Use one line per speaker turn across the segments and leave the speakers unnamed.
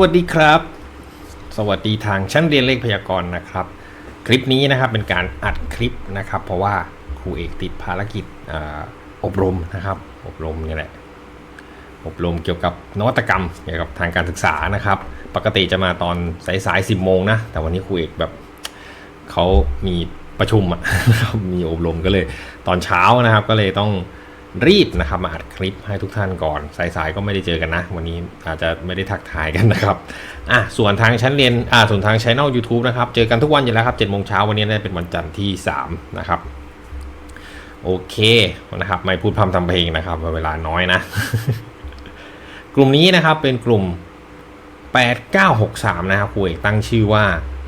วัสดีครับ สวัสดีทางชั้นเรียนเลขพยากรณ์นะครับ คลิปนี้นะครับเป็นการอัดคลิปนะครับ เพราะว่าครูเอกติดภารกิจออบรมนะครับ อบรมนี่แหละอบรมเกี่ยวกับนวัตกรรมเกี่ยวกับทางการศึกษานะครับ ปกติจะมาตอนสายๆสิบโมงนะแต่วันนี้ครูเอกแบบเขามีประชุมอะนะครับมีอบรมก็เลยตอนเช้านะครับ ก็เลยต้อง รีบนะครับมาอัดคลิปให้ทุกท่านก่อน สายๆก็ไม่ได้เจอกันนะ วันนี้อาจจะไม่ได้ทักทายกันนะครับอะส่วนทางชั้นเรียนอ่าส่วนทางช่อง YouTube นะครับ เจอกันทุกวันอยู่แล้วครับ7โมงเช้าวันนี้น่าจะเป็นวันจันทร์ที่ 3 นะครับ โอเคนะครับ ไม่พูดพร่ำทำเพลงนะครับ เวลาน้อยนะ กลุ่มนี้นะครับเป็นกลุ่ม 8963 นะครับครูเอกตั้งชื่อว่า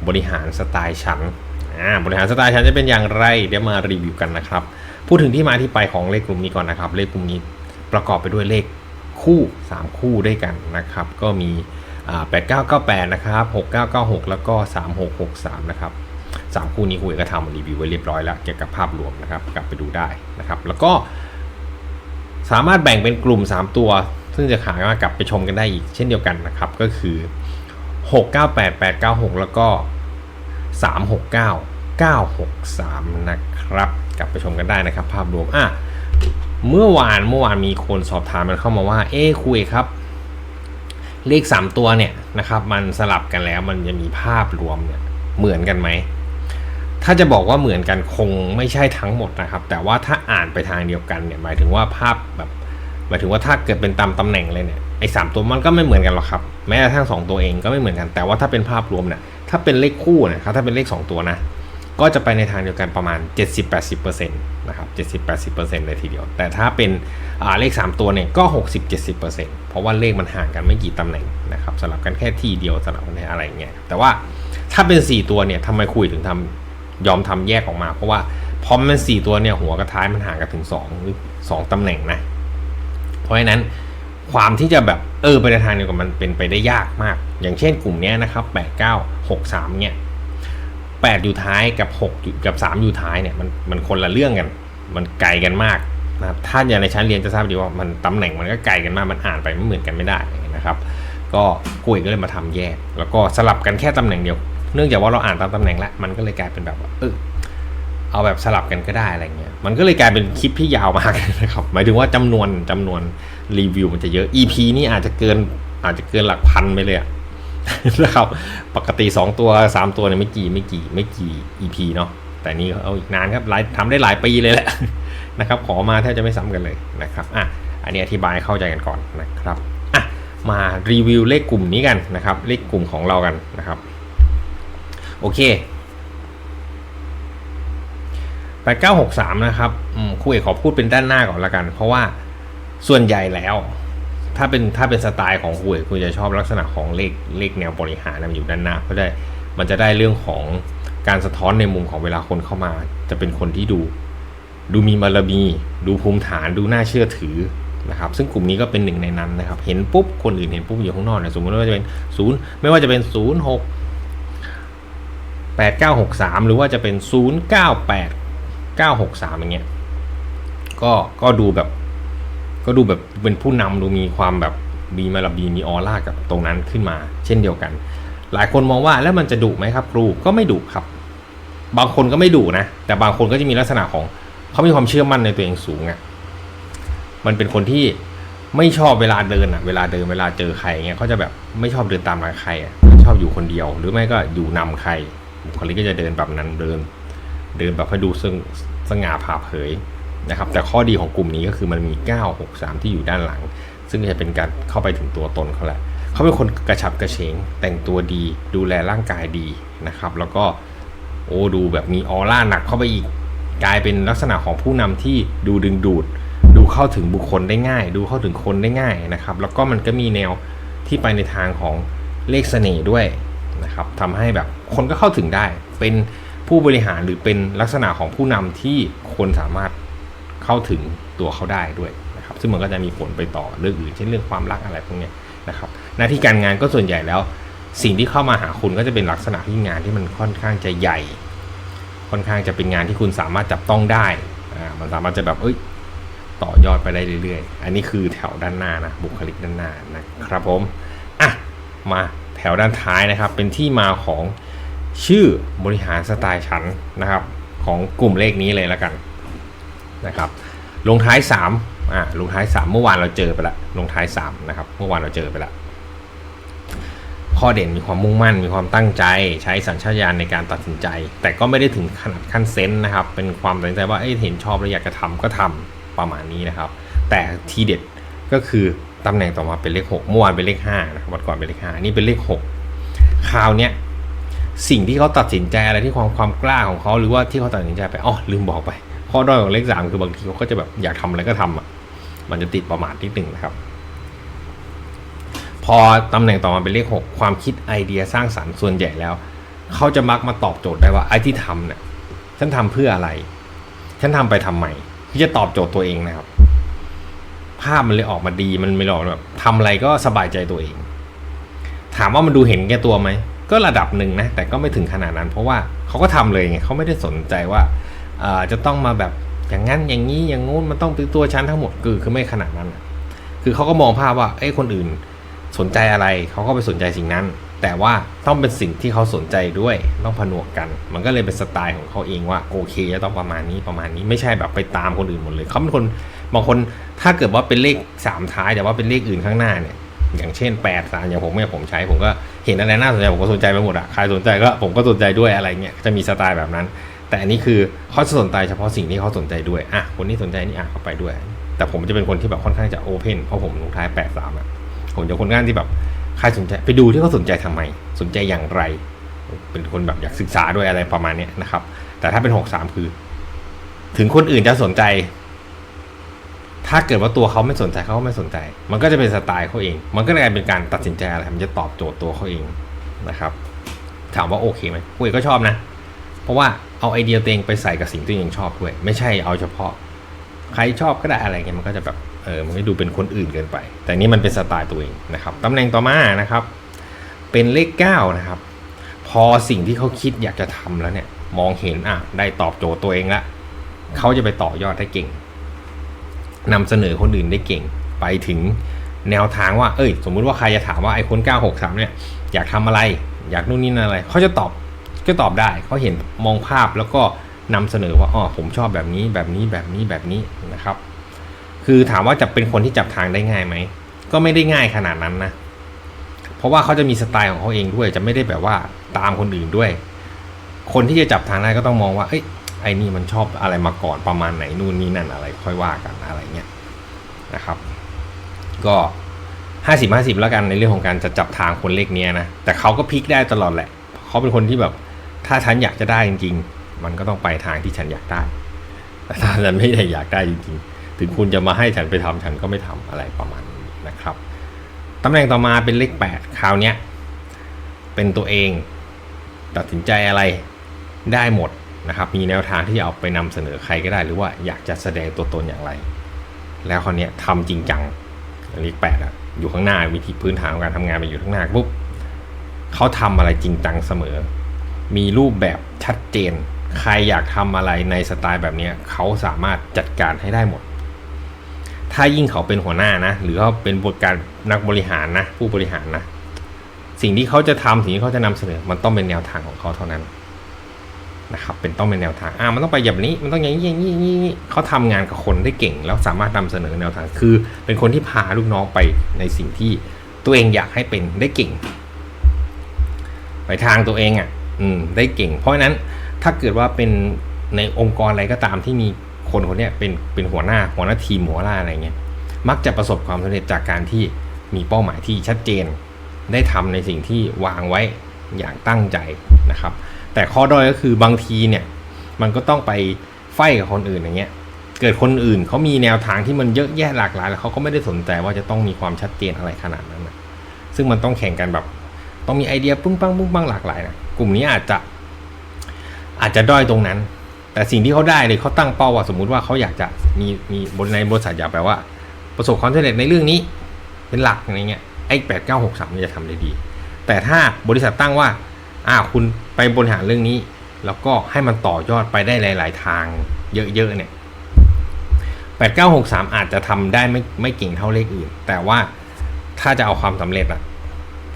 บริหารสไตล์ชั้นอ่าบริหารสไตล์ชั้นจะเป็นอย่างไร เดี๋ยวมารีวิวกันนะครับ พูดถึงที่มาที่ไปของเลขกลุ่มนี้ก่อนนะครับ เลขกลุ่มนี้ประกอบไปด้วยเลขคู่ 3 คู่ด้วยกันนะครับ ก็มีอ่า8998 นะครับ 6996 แล้วก็ 3663 นะครับ 3 คู่นี้ครูเอกก็ทำรีวิวไว้เรียบร้อยแล้วเกี่ยวกับภาพรวมนะครับ กลับไปดูได้นะครับ แล้วก็สามารถแบ่งเป็นกลุ่ม 3 ตัว ซึ่งจะขายมากลับไปชมกันได้อีกเช่นเดียวกันนะครับ ก็คือ 698 896 แล้วก็ 369 963 นะครับ กลับไปชมกันได้นะครับ ภาพรวมอะเมื่อวานเมื่อวานมีคนสอบถามมันเข้ามาว่า เอ๊คุยครับ เลข 3 ตัวเนี่ยนะครับ มันสลับกันแล้วมันจะมีภาพรวมเนี่ยเหมือนกันไหมถ้าจะบอกว่าเหมือนกันคงไม่ใช่ทั้งหมดนะครับ แต่ว่าถ้าอ่านไปทางเดียวกันเนี่ยหมายถึงว่าภาพแบบหมายถึงว่าถ้าเกิดเป็นตามตำแหน่งเลยเนี่ยไอ้สามตัวมันก็ไม่เหมือนกันหรอกครับ แม้กระทั่งสองตัวเองก็ไม่เหมือนกันแต่ว่าถ้าเป็นภาพรวมเนี่ยถ้าเป็นเลขคู่นะครับถ้าเป็นเลข 2 ตัวนะ ก็จะไปในทางเดียวกันประมาณ 70-80%นะครับ70-80%เลยทีเดียว แต่ถ้าเป็นเลข 3 ตัวเนี่ยก็ 60-70%เพราะว่าเลขมันห่างกันไม่กี่ตำแหน่งนะครับสลับกันแค่ที่เดียวสลับกันอะไรเงี้ยแต่ว่าถ้าเป็น 4 ตัวเนี่ยทำไมคุยถึงทำยอมทำแยกออกมา เพราะว่าพอมันสี่ตัวเนี่ยหัวกับท้ายมันห่างกันถึง2หรือ2ตำแหน่งนะเพราะฉะนั้นความที่จะแบบเออไปในทางเดียวกันมันเป็นไปได้ยากมาก อย่างเช่นกลุ่มนี้นะครับ8 9 6 3เนี่ย 8 อยู่ท้ายกับ6กับ 3 อยู่ท้ายเนี่ยมันมันคนละเรื่องกัน มันไกลกันมากนะครับถ้าอย่างในชั้นเรียนจะทราบดีว่ามันตำแหน่งมันก็ไกลกันมากมันอ่านไปไม่เหมือนกันไม่ได้นะครับ ก็กุยก็เลยมาทำแยก แล้วก็สลับกันแค่ตำแหน่งเดียว เนื่องจากว่าเราอ่านตามตำแหน่งล้วมันก็เลยกลายเป็นแบบว่าเออเอาแบบสลับกันก็ได้อะไรเงี้ย มันก็เลยกลายเป็นคลิปที่ยาวมากนะครับ หมายถึงว่าจำนวนจำนวนรีวิวมันจะเยอะ EP นี่อาจจะเกินอาจจะเกินหลักพันไปเลยอะ นะครับ ปกติ 2 ตัว 3 ตัวเนี่ยไม่กี่ไม่กี่ไม่กี่ EP เนาะแต่นี่เอาอีกนานครับหลายทำได้หลายปีเลยแหละนะครับ ขอมาแทบจะไม่ซ้ำกันเลยนะครับอะอันนี้อธิบายเข้าใจกันก่อนนะครับอะมารีวิวเลขกลุ่มนี้กันนะครับ เลขกลุ่มของเรากันนะครับโอเค8963 นะครับครูเอกขอพูดเป็นด้านหน้าก่อนละกัน เพราะว่าส่วนใหญ่แล้ว ถ้าเป็นถ้าเป็นสไตล์ของครูเอกคุณจะชอบลักษณะของเลขเลขแนวบริหารนะมันอยู่ด้านหน้าเพราะได้มันจะได้เรื่องของการสะท้อนในมุมของเวลาคนเข้ามา จะเป็นคนที่ดู ดูมีบารมี ดูภูมิฐานดูน่าเชื่อถือนะครับ ซึ่งกลุ่มนี้ก็เป็นหนึ่งในนั้นนะครับ เห็นปุ๊บคนอื่นเห็นปุ๊บอยู่ข้างนอกนี่ยสมมติว่าจะเป็นศูนย์ไม่ว่าจะเป็นศูนย์หก8963หกสามหรือว่าจะเป็น098 963อย่างเงี้ยก็ก็ดูแบบ ก็ดูแบบเป็นผู้นำดูมีความแบบมีมาลบีมีออร่ากับตรงนั้นขึ้นมา เช่นเดียวกัน หลายคนมองว่าแล้วมันจะดุไหมครับ ครูก็ไม่ดุครับ บางคนก็ไม่ดุนะ แต่บางคนก็จะมีลักษณะของเขามีความเชื่อมั่นในตัวเองสูงอะ่ะมันเป็นคนที่ไม่ชอบเวลาเดินอะ่ะ เวลาเดินเวลาเจอใครเงี้ยเขาจะแบบไม่ชอบเดินตามหลังใครอะ่ะชอบอยู่คนเดียว หรือไม่ก็อยู่นำใครบุคลิกก็จะเดินแบบนั้นเดิน เดินแบบให้ดูซึ่งสง่าผ่าเผย นะครับแต่ข้อดีของกลุ่มนี้ก็คือมันมี 963 ที่อยู่ด้านหลัง ซึ่งจะเป็นการเข้าไปถึงตัวตนเขาแหละเขาเป็นคนกระฉับกระเฉง แต่งตัวดี ดูแลร่างกายดีนะครับ แล้วก็โอ้ดูแบบมีออร่าหนักเข้าไปอีกกลายเป็นลักษณะของผู้นำที่ดูดึงดูด ดูเข้าถึงบุคคลได้ง่าย ดูเข้าถึงคนได้ง่ายนะครับ แล้วก็มันก็มีแนวที่ไปในทางของเลขเสน่ห์ด้วยนะครับทำให้แบบคนก็เข้าถึงได้ เป็นผู้บริหารหรือเป็นลักษณะของผู้นำที่คนสามารถ เข้าถึงตัวเขาได้ด้วยนะครับ ซึ่งมันก็จะมีผลไปต่อเรื่องอื่นเช่นเรื่องความรักอะไรพวกนี้นะครับ หน้าที่การงานก็ส่วนใหญ่แล้ว สิ่งที่เข้ามาหาคุณก็จะเป็นลักษณะที่งานที่มันค่อนข้างจะใหญ่ ค่อนข้างจะเป็นงานที่คุณสามารถจับต้องได้อ่ามันสามารถจะแบบเอ้ยต่อยอดไปได้เรื่อยๆ อันนี้คือแถวด้านหน้านะบุคลิกด้านหน้านะครับผมอะมาแถวด้านท้ายนะครับ เป็นที่มาของชื่อบริหารสไตล์ชั้นนะครับ ของกลุ่มเลขนี้เลยแล้วกัน นะครับลงท้าย3อ่าลงท้าย 3 เมื่อวานเราเจอไปละลงท้าย3นะครับเมื่อวานเราเจอไปละข้อเด่นมีความมุ่งมั่น มีความตั้งใจ ใช้สัญชาตญาณในการตัดสินใจ แต่ก็ไม่ได้ถึงขนาดขั้นเซนส์นะครับ เป็นความตัดสินใจว่าเอ้เห็นชอบแล้วอยากจะทำก็ทำประมาณนี้นะครับ แต่ทีเด็ดก็คือตำแหน่งต่อมาเป็นเลข6เมื่อวานเป็นเลข5นะครับวันก่อนเป็นเลข5อันนี่เป็นเลข 6 คราวเนี้ยสิ่งที่เขาตัดสินใจอะไรที่ความความกล้าของเขาหรือว่าที่เขาตัดสินใจไปอ๋อลืมบอกไป ข้อด้อยของเลขสามคือบางทีเขาก็จะแบบอยากทำอะไรก็ทำอะ มันจะติดประมาทนิดหนึ่งนะครับ พอตำแหน่งต่อมาเป็นเลขหกความคิดไอเดียสร้างสรรค์ส่วนใหญ่แล้ว เขาจะมักมาตอบโจทย์ได้ว่าไอ้ที่ทำเนี่ยฉันทำเพื่ออะไร ฉันทำไปทำไมที่จะตอบโจทย์ตัวเองนะครับ ภาพมันเลยออกมาดีมันไม่หลอกแบบทำอะไรก็สบายใจตัวเอง ถามว่ามันดูเห็นแก่ตัวไหมก็ระดับหนึ่งนะแต่ก็ไม่ถึงขนาดนั้น เพราะว่าเขาก็ทำเลยไงเขาไม่ได้สนใจว่า จะต้องมาแบบอย่างนั้นอย่างนี้อย่างงู้นมันต้องเป็นตัวชั้นทั้งหมดคือคือไม่ขนาดนั้น คือเขาก็มองภาพว่าไอ้คนอื่นสนใจอะไรเขาก็ไปสนใจสิ่งนั้น แต่ว่าต้องเป็นสิ่งที่เขาสนใจด้วยต้องผนวกกัน มันก็เลยเป็นสไตล์ของเขาเองว่าโอเคจะต้องประมาณนี้ประมาณนี้ไม่ใช่แบบไปตามคนอื่นหมดเลยเขาเป็นคนบางคนถ้าเกิดว่าเป็นเลขสามท้ายแต่ว่าเป็นเลขอื่นข้างหน้าเนี่ยอย่างเช่น8ปดสามอย่างผมเนี่ยผมใช้ผมก็เห็นอะไรน่าสนใจผมก็สนใจไปหมดอะใครสนใจก็ผมก็สนใจด้วยอะไรเงี้ยจะมีสไตล์แบบนั้น แต่อันนี้คือเขาสนใจเฉพาะสิ่งที่เขาสนใจด้วยอะคนที่สนใจนี่อะเขาไปด้วย แต่ผมจะเป็นคนที่แบบค่อนข้างจะโอเพนเพราะผมลงท้ายแปดสามอะผมจะคนข้างที่แบบใครสนใจไปดูที่เขาสนใจทำไม สนใจอย่างไร เป็นคนแบบอยากศึกษาด้วยอะไรประมาณเนี้ยนะครับ แต่ถ้าเป็นหกสามคือ ถึงคนอื่นจะสนใจ ถ้าเกิดว่าตัวเขาไม่สนใจเขาไม่สนใจ มันก็จะเป็นสไตล์เขาเอง มันก็เลยกลายเป็นการตัดสินใจอะไรมันจะตอบโจทย์ตัวเขาเองนะครับ ถามว่าโอเคไหมกูเองก็ชอบนะ เพราะว่า เอาไอเดียตัวเองไปใส่กับสิ่งที่ตัวเองชอบด้วย ไม่ใช่เอาเฉพาะ ใครชอบก็ได้อะไรเงี้ยมันก็จะแบบเออมันไม่ดูเป็นคนอื่นเกินไป แต่นี่มันเป็นสไตล์ตัวเองนะครับตำแหน่งต่อมานะครับ เป็นเลข9นะครับ พอสิ่งที่เขาคิดอยากจะทำแล้วเนี่ยมองเห็นอะได้ตอบโจทย์ตัวเองละเขาจะไปต่อยอดได้เก่งนำเสนอคนอื่นได้เก่ง ไปถึงแนวทางว่า เอ้ย สมมุติว่าใครจะถามว่าไอ้คน 963 เนี่ย อยากทำอะไร อยากนู่นนี่นั่นอะไร เขาจะตอบ ก็ตอบได้เขาเห็นมองภาพแล้วก็นำเสนอว่าอ๋อผมชอบแบบนี้แบบนี้แบบนี้แบบนี้นะครับ คือถามว่าจะเป็นคนที่จับทางได้ง่ายไหมก็ไม่ได้ง่ายขนาดนั้นนะเพราะว่าเขาจะมีสไตล์ของเขาเองด้วยจะไม่ได้แบบว่าตามคนอื่นด้วย คนที่จะจับทางได้ก็ต้องมองว่าเอ้ยไอ้นี่มันชอบอะไรมาก่อนประมาณไหนนู่นนี่นั่นอะไรค่อยว่ากันอะไรเงี้ยนะครับ ก็ห้าสิบห้าสิบแล้วกันในเรื่องของการจะจับทางคนเลขเนี้ยนะแต่เขาก็พลิกได้ตลอดแหละเขาเป็นคนที่แบบ ถ้าฉันอยากจะได้จริง ๆ มันก็ต้องไปทางที่ฉันอยากได้ แต่ถ้าฉันไม่ได้อยากได้จริง ๆ ถึงคุณจะมาให้ฉันไปทำฉันก็ไม่ทำอะไรประมาณนี้นะครับตำแหน่งต่อมาเป็นเลข8คราวเนี้ยเป็นตัวเอง ตัดสินใจอะไรได้หมดนะครับ มีแนวทางที่จะเอาไปนำเสนอใครก็ได้ หรือว่าอยากจะแสดงตัวตนอย่างไร แล้วคราวเนี้ยทำจริงจังเลขแปดอะอยู่ข้างหน้าวิธีพื้นฐานของการทำงานไปอยู่ข้างหน้าปุ๊บเขาทำอะไรจริงจังเสมอ มีรูปแบบชัดเจน ใครอยากทำอะไรในสไตล์แบบนี้เขาสามารถจัดการให้ได้หมด ถ้ายิ่งเขาเป็นหัวหน้านะ หรือเขาเป็นบทการนักบริหารนะ ผู้บริหารนะ สิ่งที่เขาจะทำสิ่งที่เขาจะนำเสนอ มันต้องเป็นแนวทางของเขาเท่านั้นนะครับเป็นต้องเป็นแนวทางอ่ามันต้องไปแบบนี้มันต้องอย่างนี้อย่างนี้อย่างนี้เขาทำงานกับคนได้เก่ง แล้วสามารถนำเสนอแนวทางคือ เป็นคนที่พาลูกน้องไปในสิ่งที่ตัวเองอยากให้เป็นได้เก่ง ไปทางตัวเองอะ อืมได้เก่ง เพราะนั้นถ้าเกิดว่าเป็นในองค์กรอะไรก็ตามที่มีคนคนนี้เป็นเป็นหัวหน้าหัวหน้าทีมหัวหน้าอะไรเงี้ยมักจะประสบความสำเร็จจากการที่มีเป้าหมายที่ชัดเจน ได้ทำในสิ่งที่วางไว้อย่างตั้งใจนะครับ แต่ข้อด้อยก็คือบางทีเนี่ยมันก็ต้องไปไฟกับคนอื่นอย่างเงี้ยเกิดคนอื่นเขามีแนวทางที่มันเยอะแยะหลากหลายแล้วเขาก็ไม่ได้สนใจว่าจะต้องมีความชัดเจนอะไรขนาดนั้นนะซึ่งมันต้องแข่งกันแบบ ต้องมีไอเดียปุ้งปังปุ้งปังหลากหลายนะ กลุ่มนี้อาจจะ อาจจะด้อยตรงนั้น แต่สิ่งที่เขาได้เลยเขาตั้งเป้าว่าสมมุติว่าเขาอยากจะมีมีบนในบริษัทอยากแปลว่า ประสบความสำเร็จในเรื่องนี้ เป็นหลักอะไรเงี้ยไอ้แปดเก้าหกสามจะทำได้ดี แต่ถ้าบริษัทตั้งว่าอ่าคุณไปบริหารเรื่องนี้ แล้วก็ให้มันต่อยอดไปได้หลาย ๆ ทางเยอะ ๆ เนี่ยแปดเก้าหกสามอาจจะทำได้ไม่ไม่เก่งเท่าเลขอื่น แต่ว่าถ้าจะเอาความสำเร็จอะ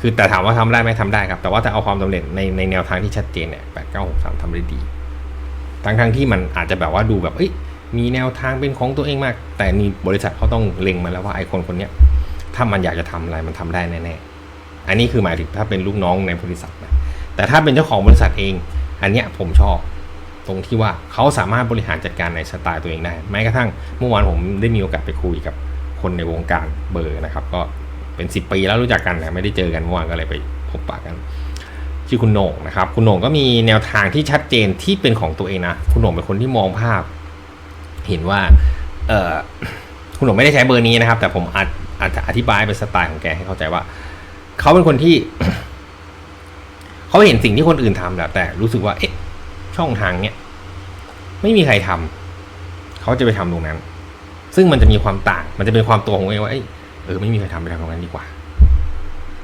คือแต่ถามว่าทำได้ไหมทำได้ครับ แต่ว่าถ้าเอาความสำเร็จในในแนวทางที่ชัดเจนเนี่ยแปดเก้าหกสามทำได้ดี ทั้งทั้งที่มันอาจจะแบบว่าดูแบบเอ้ยมีแนวทางเป็นของตัวเองมาก แต่นี่บริษัทเขาต้องเล็งมาแล้วว่าไอ้คนคนนี้ถ้ามันอยากจะทำอะไรมันทำได้แน่ๆอันนี้คือหมายถึงถ้าเป็นลูกน้องในบริษัทนะแต่ถ้าเป็นเจ้าของบริษัทเอง อันเนี้ยผมชอบ ตรงที่ว่าเขาสามารถบริหารจัดการในสไตล์ตัวเองได้แม้กระทั่งเมื่อวานผมได้มีโอกาสไปคุยกับคนในวงการเบอร์นะครับ ก็ เป็น 10 ปีแล้วรู้จักกันแต่ไม่ได้เจอกันเมื่อวานก็เลยไปพบปะกัน ชื่อคุณโหน่งนะครับ คุณโหน่งก็มีแนวทางที่ชัดเจนที่เป็นของตัวเองนะ คุณโหน่งเป็นคนที่มองภาพ เห็นว่าเออคุณโหน่งไม่ได้ใช้เบอร์นี้นะครับ แต่ผมอาจอาจจะอธิบายเป็นสไตล์ของแกให้เข้าใจว่า เขาเป็นคนที่ เขาเห็นสิ่งที่คนอื่นทำแหละแต่รู้สึกว่า เอ๊ะ ช่องทางเนี้ยไม่มีใครทำเขาจะไปทำตรงนั้น ซึ่งมันจะมีความต่าง มันจะเป็นความตัวของเองว่า อ้ยเออไม่มีใครทำไปทำตรงนั้นดีกว่า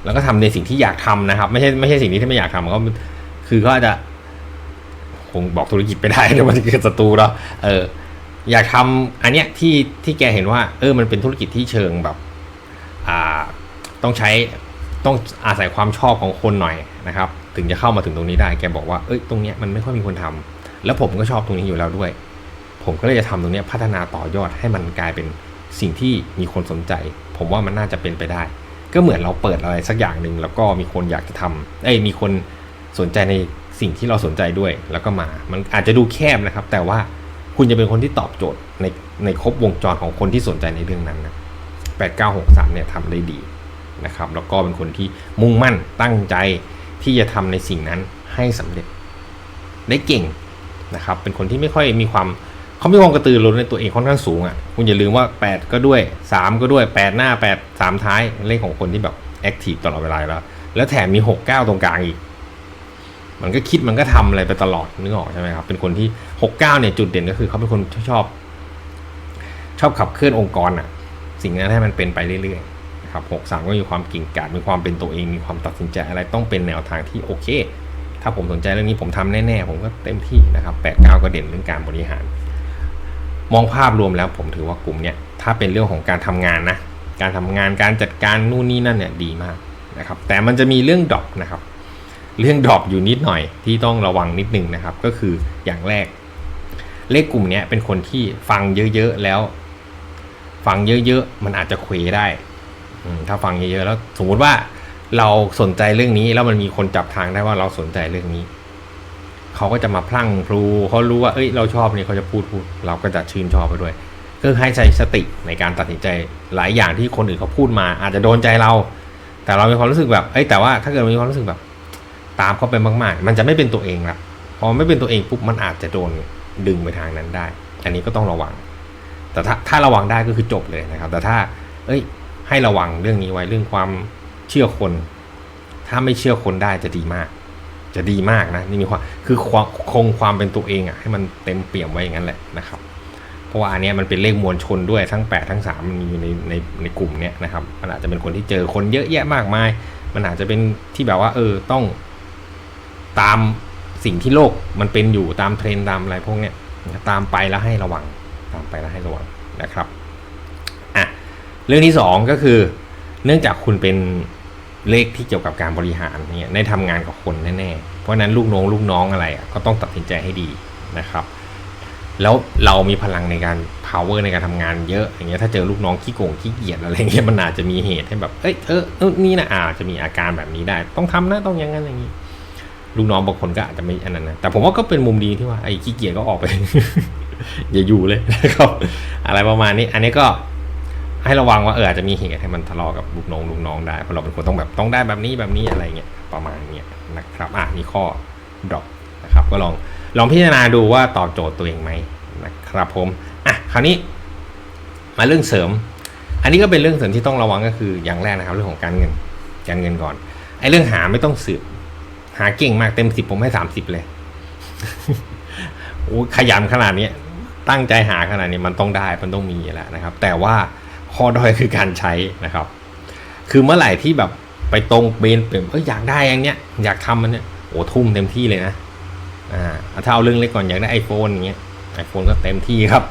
แล้วก็ทำในสิ่งที่อยากทำนะครับ ไม่ใช่ไม่ใช่สิ่งที่ไม่อยากทำเขาคือเขาอาจจะคงบอกธุรกิจไปได้เดี๋ยวมันจะเกิดศัตรูแล้วเออ อยากทำอันเนี้ยที่ที่แกเห็นว่า เออมันเป็นธุรกิจที่เชิงแบบอ่าต้องใช้ต้องอาศัยความชอบของคนหน่อยนะครับ ถึงจะเข้ามาถึงตรงนี้ได้แกบอกว่าเอ้ยตรงเนี้ยมันไม่ค่อยมีคนทำแล้วผมก็ชอบตรงนี้อยู่แล้วด้วย ผมก็เลยจะทำตรงเนี้ยพัฒนาต่อยอดให้มันกลายเป็นสิ่งที่มีคนสนใจ ผมว่ามันน่าจะเป็นไปได้ ก็เหมือนเราเปิดอะไรสักอย่างหนึ่งแล้วก็มีคนอยากจะทำเอ้ยมีคนสนใจในสิ่งที่เราสนใจด้วยแล้วก็มา มันอาจจะดูแคบนะครับ แต่ว่าคุณจะเป็นคนที่ตอบโจทย์ในในครบวงจรของคนที่สนใจในเรื่องนั้นนะแปดเก้าหกสามเนี่ยทำได้ดีนะครับ แล้วก็เป็นคนที่มุ่งมั่นตั้งใจที่จะทำในสิ่งนั้นให้สำเร็จได้เก่งนะครับ เป็นคนที่ไม่ค่อยมีความ เขามีความกระตือรือร้นในตัวเองค่อนข้างสูงอะคุณอย่าลืมว่า 8 ก็ด้วย 3 ก็ด้วย 8 หน้า 8 3 ท้ายเลขของคนที่แบบแอคทีฟตลอดเวลาแล้ว แล้วแถมมี 6 9 ตรงกลางอีก มันก็คิดมันก็ทำอะไรไปตลอดนึกออกใช่ไหมครับ เป็นคนที่ 6 9 เนี่ยจุดเด่นก็คือเขาเป็นคนชอบ ชอบขับเคลื่อนองค์กรอะ สิ่งนั้นให้มันเป็นไปเรื่อยๆนะครับ6 3ก็มีความกิ่งกาดมีความเป็นตัวเองมีความตัดสินใจอะไรต้องเป็นแนวทางที่โอเค ถ้าผมสนใจเรื่องนี้ผมทำแน่ๆผมก็เต็มที่นะครับ8 9ก็เด่นเรื่องการบริหาร มองภาพรวมแล้วผมถือว่ากลุ่มเนี้ยถ้าเป็นเรื่องของการทำงานนะการทำงานการจัดการนู่นนี่นั่นเนี่ยดีมากนะครับแต่มันจะมีเรื่องดรอปนะครับ เรื่องดรอปอยู่นิดหน่อยที่ต้องระวังนิดนึงนะครับ ก็คืออย่างแรก เลขกลุ่มเนี้ยเป็นคนที่ฟังเยอะๆแล้ว ฟังเยอะๆมันอาจจะเควได้ถ้าฟังเยอะๆแล้ว สมมติว่าเราสนใจเรื่องนี้แล้วมันมีคนจับทางได้ว่าเราสนใจเรื่องนี้ เขาก็จะมาพลั่งพลูเขารู้ว่าเอ้ยเราชอบนี่เขาจะพูดพูดเราก็จะชื่นชอบไปด้วยคือให้ใช้สติในการตัดสินใจหลายอย่างที่คนอื่นเขาพูดมา อาจจะโดนใจเรา แต่เรามีความรู้สึกแบบเอ้ยแต่ว่าถ้าเกิดมีความรู้สึกแบบ ตามเขาไปมากๆ มันจะไม่เป็นตัวเองละพอไม่เป็นตัวเองปุ๊บมันอาจจะโดนดึงไปทางนั้นได้ อันนี้ก็ต้องระวัง แต่ถ้าถ้าระวังได้ก็คือจบเลยนะครับ แต่ถ้า เอ้ย ให้ระวังเรื่องนี้ไว้เรื่องความเชื่อคน ถ้าไม่เชื่อคนได้จะดีมาก จะดีมากนะนี่มีความคือความคงความเป็นตัวเองอะ่ะให้มันเต็มเปี่ยมไว้อย่างนั้นแหละนะครับ เพราะว่าอันนี้มันเป็นเลขมวลชนด้วยทั้ง 8 ทั้ง 3 มันมีอยู่ในในในกลุ่มเนี้ยนะครับมันอาจจะเป็นคนที่เจอคนเยอะแยะมากมาย มันอาจจะเป็นที่แบบว่า เออต้อง ตามสิ่งที่โลกมันเป็นอยู่ตามเทรนด์ตามอะไรพวกเนี้ยตามไปแล้วให้ระวัง ตามไปแล้วให้ระวังนะครับอะเรื่องที่สองก็คือ เนื่องจากคุณเป็น เลขที่เกี่ยวกับการบริหารเนี่ยได้ทำงานกับคนแน่ๆ เพราะนั้นลูกน้องลูกน้องอะไรก็ต้องตัดสินใจให้ดีนะครับ แล้วเรามีพลังในการ power ในการทำงานเยอะอย่างเงี้ยถ้าเจอลูกน้องขี้โกงขี้เกียจอะไรเงี้ยมันอาจจะมีเหตุให้แบบเอ้ยเออเออนี่นะอาจจะมีอาการแบบนี้ได้ ต้องทำนะต้องอย่างนั้นอย่างนี้ลูกน้องบางคนก็อาจจะไม่อันนั้นนะแต่ผมว่าก็เป็นมุมดีที่ว่าไอ้ขี้เกียจก็ออกไป อย่าอยู่เลยนะครับ อะไรประมาณนี้ อันนี้ก็ ให้ระวังว่าเอออาจจะมีเหตุให้มันทะเลาะกับลูกน้องลูกน้องได้เพราะเราเป็นคนต้องแบบต้องได้แบบนี้แบบนี้อะไรเงี้ยประมาณเนี้ยนะครับอะนี่ข้อดรอปนะครับก็ลองลองพิจารณาดูว่าตอบโจทย์ตัวเองไหมนะครับผมอะคราวนี้มาเรื่องเสริม อันนี้ก็เป็นเรื่องเสริมที่ต้องระวังก็คืออย่างแรกนะครับเรื่องของการเงินการเงินก่อนไอ้เรื่องหาไม่ต้องสืบหาเก่งมากเต็มสิบผมให้สามสิบเลยโอ้ขยันขนาดนี้ตั้งใจหาขนาดนี้มันต้องได้มันต้องมีแหละนะครับ แต่ว่า ข้อด้อยคือการใช้นะครับ คือเมื่อไหร่ที่แบบไปตรงเบนเปลี่ยนเอยอยากได้อย่างเนี้ยอยากทำมันเนี้ยโอ้ทุ่มเต็มที่เลยนะอ่าถ้าเอาเรื่องเล็กก่อนอยากได้ iPhone อย่างเงี้ย iPhone ก็เต็มที่ครับ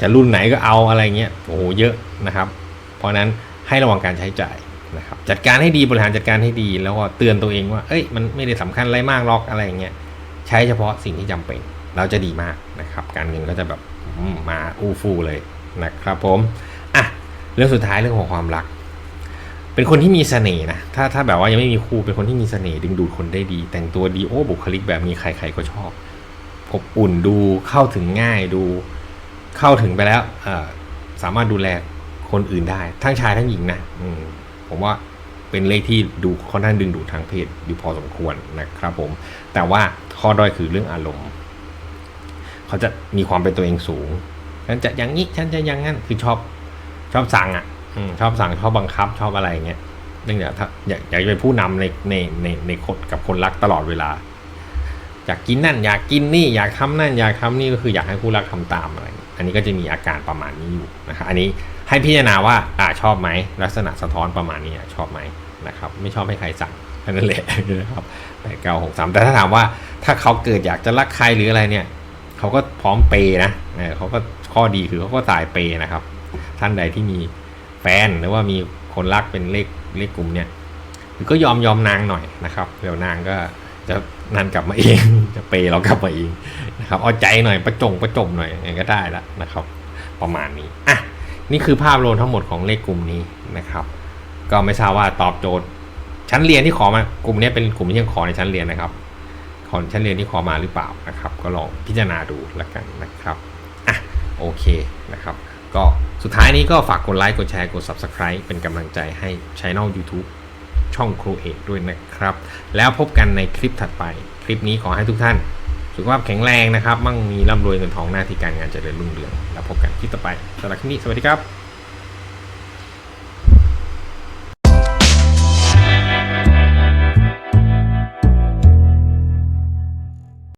จะรุ่นไหนก็เอาอะไรเงี้ยโอ้โหเยอะนะครับ เพราะนั้นให้ระวังการใช้จ่ายนะครับจัดการให้ดีบริหารจัดการให้ดี แล้วก็เตือนตัวเองว่าเอ้ยมันไม่ได้สำคัญอะไรมากหรอกอะไรเงี้ยใช้เฉพาะสิ่งที่จำเป็น เราจะดีมากนะครับ การเงินก็จะแบบมาอู้ฟู่เลยนะครับผม เรื่องสุดท้ายเรื่องของความรัก เป็นคนที่มีเสน่ห์นะถ้าถ้าแบบว่ายังไม่มีคู่เป็นคนที่มีเสน่ห์ดึงดูดคนได้ดี แต่งตัวดีโอ้บุคลิกแบบนี้ใครๆก็ชอบอบอุ่นดูเข้าถึงง่ายดูเข้าถึงไปแล้วสามารถดูแลคนอื่นได้ ทั้งชายทั้งหญิงนะอืผมว่าเป็นเลขที่ดูค่อนข้างดึงดูดทางเพศอยู่พอสมควรนะครับผม แต่ว่าข้อด้อยคือเรื่องอารมณ์ เขาจะมีความเป็นตัวเองสูงฉันจะอย่างนี้ฉันจะอย่างนั้นคือชอบ ชอบสั่งอะอืมชอบสั่งชอบบังคับชอบอะไรอย่างเงี้ยเนื่องจากอยากอยากจะเป็นผู้นำในในในในคนกับคนรักตลอดเวลา อยากกินนั่น อยากกินนี่ อยากทำนั่น อยากทำนี่ก็คืออยากให้ผู้รักทำตามอะไร อันนี้ก็จะมีอาการประมาณนี้อยู่นะครับอันนี้ให้พิจารณาว่าอ่าชอบไหมลักษณะสะท้อนประมาณนี้ชอบไหมนะครับ ไม่ชอบให้ใครสั่งแค่นั้นแหละนะครับแปดเก้าหกสามแต่ถ้าถามว่าถ้าเขาเกิดอยากจะรักใครหรืออะไรเนี่ย เขาก็พร้อมเปย์นะเออเขาก็ข้อดีคือเขาก็สายเปย์นะครับ ท่านใดที่มีแฟนหรือว่ามีคนรักเป็นเลขเลขกลุ่มเนี่ยก็ยอมยอมนางหน่อยนะครับเดี๋ยวนางก็จะนันกลับมาเอง จะเปย์เรากลับมาเองนะครับเอาใจหน่อยประจงประจมหน่อยอย่างก็ได้แล้วนะครับ ประมาณนี้อะนี่คือภาพรวมทั้งหมดของเลขกลุ่มนี้นะครับ ก็ไม่ทราบว่าตอบโจทย์ ชั้นเรียนที่ขอมากลุ่มนี้เป็นกลุ่มที่ยังขอในชั้นเรียนนะครับขอชั้นเรียนที่ขอมาหรือเปล่านะครับ ก็ลองพิจารณาดูแล้วกันนะครับอะโอเคนะครับ ก็ สุดท้ายนี้ก็ฝากกดไลค์ กดแชร์ กด Subscribe เป็นกำลังใจให้ช่อง YouTube ช่องครูเอกด้วยนะครับ แล้วพบกันในคลิปถัดไป คลิปนี้ขอให้ทุกท่าน สุขภาพแข็งแรงนะครับ มั่งมีร่ำรวยเงินทองหน้าที่การงานเจริญรุ่งเรือง แล้วพบกันคลิปต่อไปสำหรับคลิปนี้สวัสดีครับ